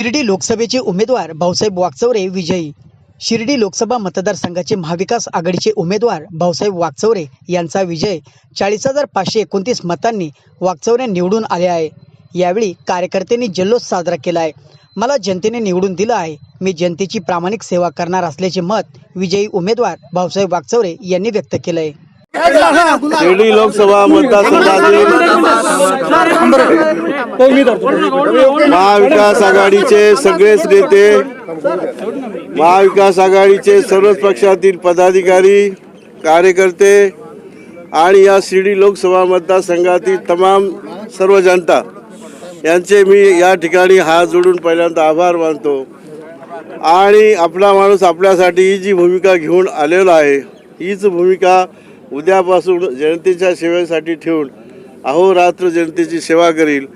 शिर्डी लोकसभेचे उमेदवार भाऊसाहेब वागचौरे विजयी. शिर्डी लोकसभा मतदारसंघाचे महाविकास आघाडीचे उमेदवार भाऊसाहेब वागचौरे यांचा विजय. चाळीस हजार पाचशे एकोणतीस मतांनी वागचौरे निवडून आले आहे. यावेळी कार्यकर्त्यांनी जल्लोष साजरा केला आहे. मला जनतेने निवडून दिलं आहे. मी जनतेची प्रामाणिक सेवा करणार असल्याचे मत विजयी उमेदवार भाऊसाहेब वागचौरे यांनी व्यक्त केलं आहे शिर्डी लोकसभा मतदारसंघातील महाविकास आघाडीचे सगळेच नेते महाविकास आघाडीचे सर्वच पक्षातील पदाधिकारी कार्यकर्ते आणि या शिर्डी लोकसभा मतदारसंघातील तमाम सर्व जनता यांचे मी या ठिकाणी हात जोडून पहिल्यांदा आभार मानतो. आणि आपला माणूस आपल्यासाठी ही जी भूमिका घेऊन आलेला आहे हीच भूमिका उद्यापासून जनतेच्या सेवेसाठी ठेवून अहोरात्र जनतेची सेवा करील.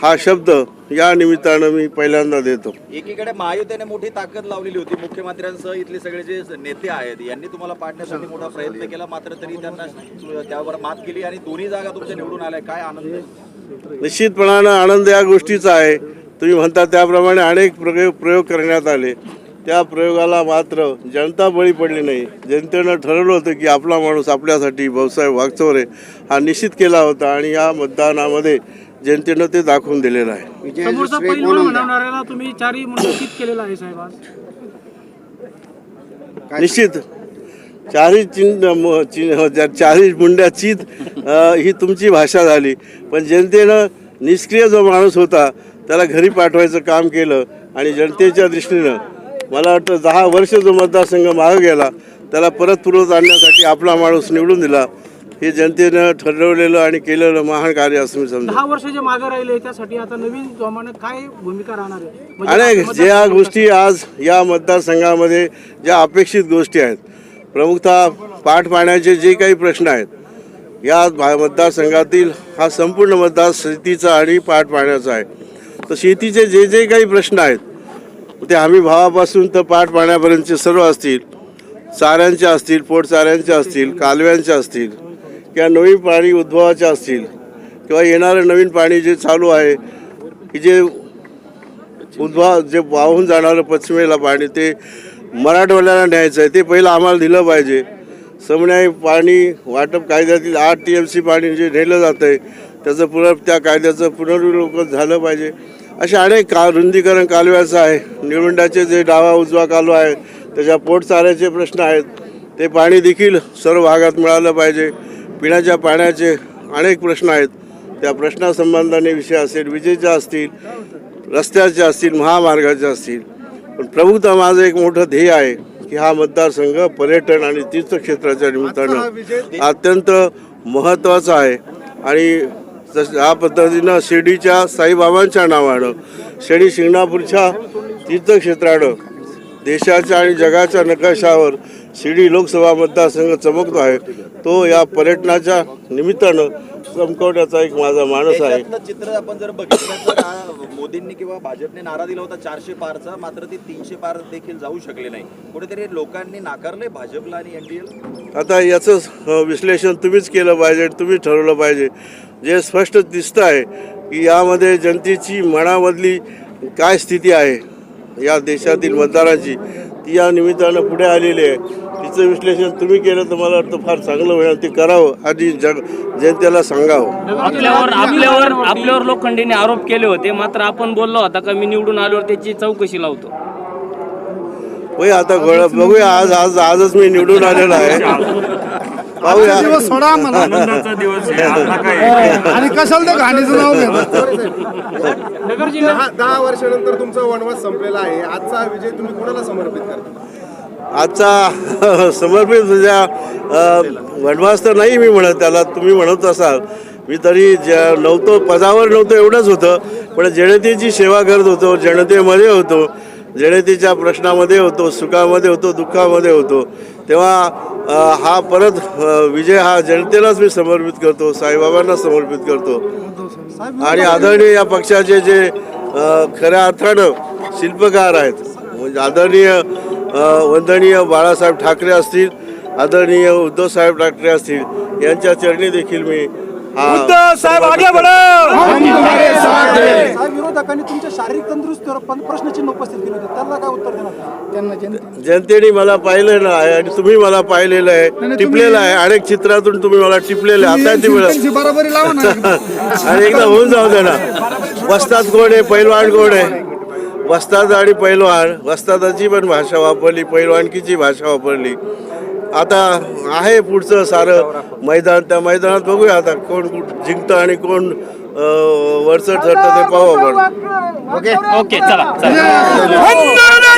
हा शब्द या निमित्तानं मी पहिल्यांदा देतो. एकीकडे महायुतीने मोठी ताकद लावलेली होती मुख्यमंत्र्यांसह इथले सगळे जे नेते आहेत यांनी तुम्हाला पाडण्यासाठी मोठा प्रयत्न केला मात्र तरी त्यांना त्यावर मात केली आणि दोन्ही जागा तुमच्या निवडून आल्या. काय आनंद निश्चितपणानं आनंद या गोष्टीचा आहे. तुम्ही म्हणता त्याप्रमाणे अनेक प्रयोग प्रयोग करण्यात आले. त्या प्रयोगाला मात्र जनता बळी पडली नाही. जनतेनं ठरवलं होतं की आपला माणूस आपल्यासाठी भाऊसाहेब वागचौरे हा निश्चित केला होता आणि या मतदानामध्ये जनतेनं ते दाखवून दिलेलं आहे. समोरचा पैलवान म्हणणाऱ्याला तुम्ही चारही मुंडकीत केलेला आहे साहेब आज. निश्चित. चारही चिन्ह म- चिन्ह ज्या चारही मुंड्याचीच अ, ही तुमची भाषा झाली. पण जनतेनं निष्क्रिय जो माणूस होता त्याला घरी पाठवायचं काम केलं आणि जनतेच्या दृष्टीनं मला वाटतं दहा वर्ष जो मतदारसंघ मागं गेला त्याला परत पूर्वत आणण्यासाठी आपला माणूस निवडून दिला. हे जनतेनं ठरवलेलं आणि केलेलं महान कार्य असं मी समजतो. दहा वर्ष जे मागे राहिले त्यासाठी आता नवीन जोमाने काय भूमिका राहणार आहे? म्हणजे अनेक ज्या गोष्टी आज या मतदारसंघामध्ये ज्या अपेक्षित गोष्टी आहेत प्रमुखतः पाठ पाण्याचे जे काही प्रश्न आहेत या भा- मतदारसंघातील हा संपूर्ण मतदार शेतीचा आणि पाठ पाण्याचा आहे. तर शेतीचे जे जे काही प्रश्न आहेत ते हमी भावापासून तर पाठ पाण्यापर्यंतचे सर्व असतील चाऱ्यांचे असतील पोटचाऱ्यांचे असतील कालव्यांचे असतील किंवा नवीन पाणी उद्भवाच्या असतील किंवा येणारं नवीन पाणी जे चालू आहे की जे उद्भव जे वाहून जाणारं पश्चिमेला पाणी ते मराठवाड्याला न्यायचं आहे. ते पहिलं आम्हाला दिलं पाहिजे. समन्याय पाणी वाटप कायद्यातील आठ टी एम सी पाणी जे नेलं जातं आहे त्याचं पुनर त्या कायद्याचं पुनर्विलोकन झालं पाहिजे. असे अनेक का रुंदीकरण कालव्याचं आहे. निळवंडाचे जे डावा उजवा कालवा आहे त्याच्या पोटचाऱ्याचे प्रश्न आहेत. ते पाणी देखील सर्व भागात मिळालं पाहिजे. पिण्याच्या पाण्याचे अनेक प्रश्न आहेत. त्या प्रश्नासंबंधाने विषय असेल विजेच्या असतील रस्त्याचे असतील महामार्गाचे असतील. पण प्रभुत्व माझं एक मोठं ध्येय आहे की हा मतदारसंघ पर्यटन आणि तीर्थक्षेत्राच्या निमित्तानं अत्यंत महत्त्वाचा आहे. आणि तस या पद्धतीनं शिर्डीच्या साईबाबांच्या नावानं शिर्डी शिंगणापूरच्या तीर्थक्षेत्रानं देशाच्या आणि जगाच्या नकाशावर शिर्डी लोकसभा मतदारसंघ चमकतो आहे. तो या पर्यटनाच्या निमित्तानं चमकवण्याचा एक माझा मानस आहे. चित्र आपण जर बघितलं मोदींनी किंवा भाजपने नारा दिला होता चारशे पारचा मात्र ते तीनशे पार देखील जाऊ शकले नाही. कुठेतरी लोकांनी नाकारले भाजपला आणि एनडीए आता याचं विश्लेषण तुम्हीच केलं पाहिजे तुम्हीच ठरवलं पाहिजे. जे स्पष्ट दिसतं आहे की यामध्ये जनतेची मनामधली काय स्थिती आहे या देशातील मतदारांची ती या निमित्तानं पुढे आलेली आहे. तिचं विश्लेषण तुम्ही केलं तर मला वाटतं फार चांगलं होईल ते करावं. आणि जग जनतेला सांगावं. आपल्यावर आपल्यावर आपल्यावर लोखंडीने आरोप केले होते. मात्र आपण बोललो होता का मी निवडून आल्यावर त्याची चौकशी लावतो. होय आता गोळा बघूया. आज आज आजच मी निवडून आलेलो आहे. पाहूया. आणि कशाला ते घाणीचं नाव घेतात नगर जिल्ह्यात दहा वर्षानंतर तुमचा वनवास संपलेला आहे. आजचा हा विजय तुम्ही कोणाला समर्पित करता? आजचा समर्पित म्हणजे वनवास तर नाही मी म्हणत त्याला तुम्ही म्हणत असाल. मी तरी ज नव्हतो पदावर नव्हतो एवढंच होतं पण जनतेची सेवा करत होतो जनतेमध्ये होतो जनतेच्या प्रश्नामध्ये होतो सुखामध्ये होतो दुःखामध्ये होतो. तेव्हा हा परत विजय हा जनतेलाच मी समर्पित करतो साईबाबांना समर्पित करतो. आणि आदरणीय या पक्षाचे जे खऱ्या अर्थानं शिल्पकार आहेत म्हणजे आदरणीय वंदनीय बाळासाहेब ठाकरे असतील आदरणीय उद्धवसाहेब ठाकरे असतील यांच्या चरणी देखील मी हा साहेब आगे बढो साहेब विरोधकांनी तुमच्या शारीरिक तंदुरुस्तीवर पण प्रश्नचिन्ह उपस्थित केले होते. त्याला काय उत्तर देणार? त्यांना जनतेने मला पाहिलं ना आहे आणि तुम्ही मला पाहिलेलं आहे टिपलेलं आहे. अनेक चित्रातून तुम्ही मला टिपलेलं आहे. आता ती वेळ बरोबरी लावा ना आणि एकदा होऊन जाऊ दे ना. वस्ताद कोण आहे? पैलवान कोण आहे? वस्ताद आणि पैलवान वस्तादाची पण भाषा वापरली पैलवानकीची भाषा वापरली. आता आहे पुढचं सारं मैदान त्या मैदानात बघूया आता कोण कुठ- जिंकतं आणि कोण अं, वरचढ ठरतं ते पाहू आपण. ओके चला चला.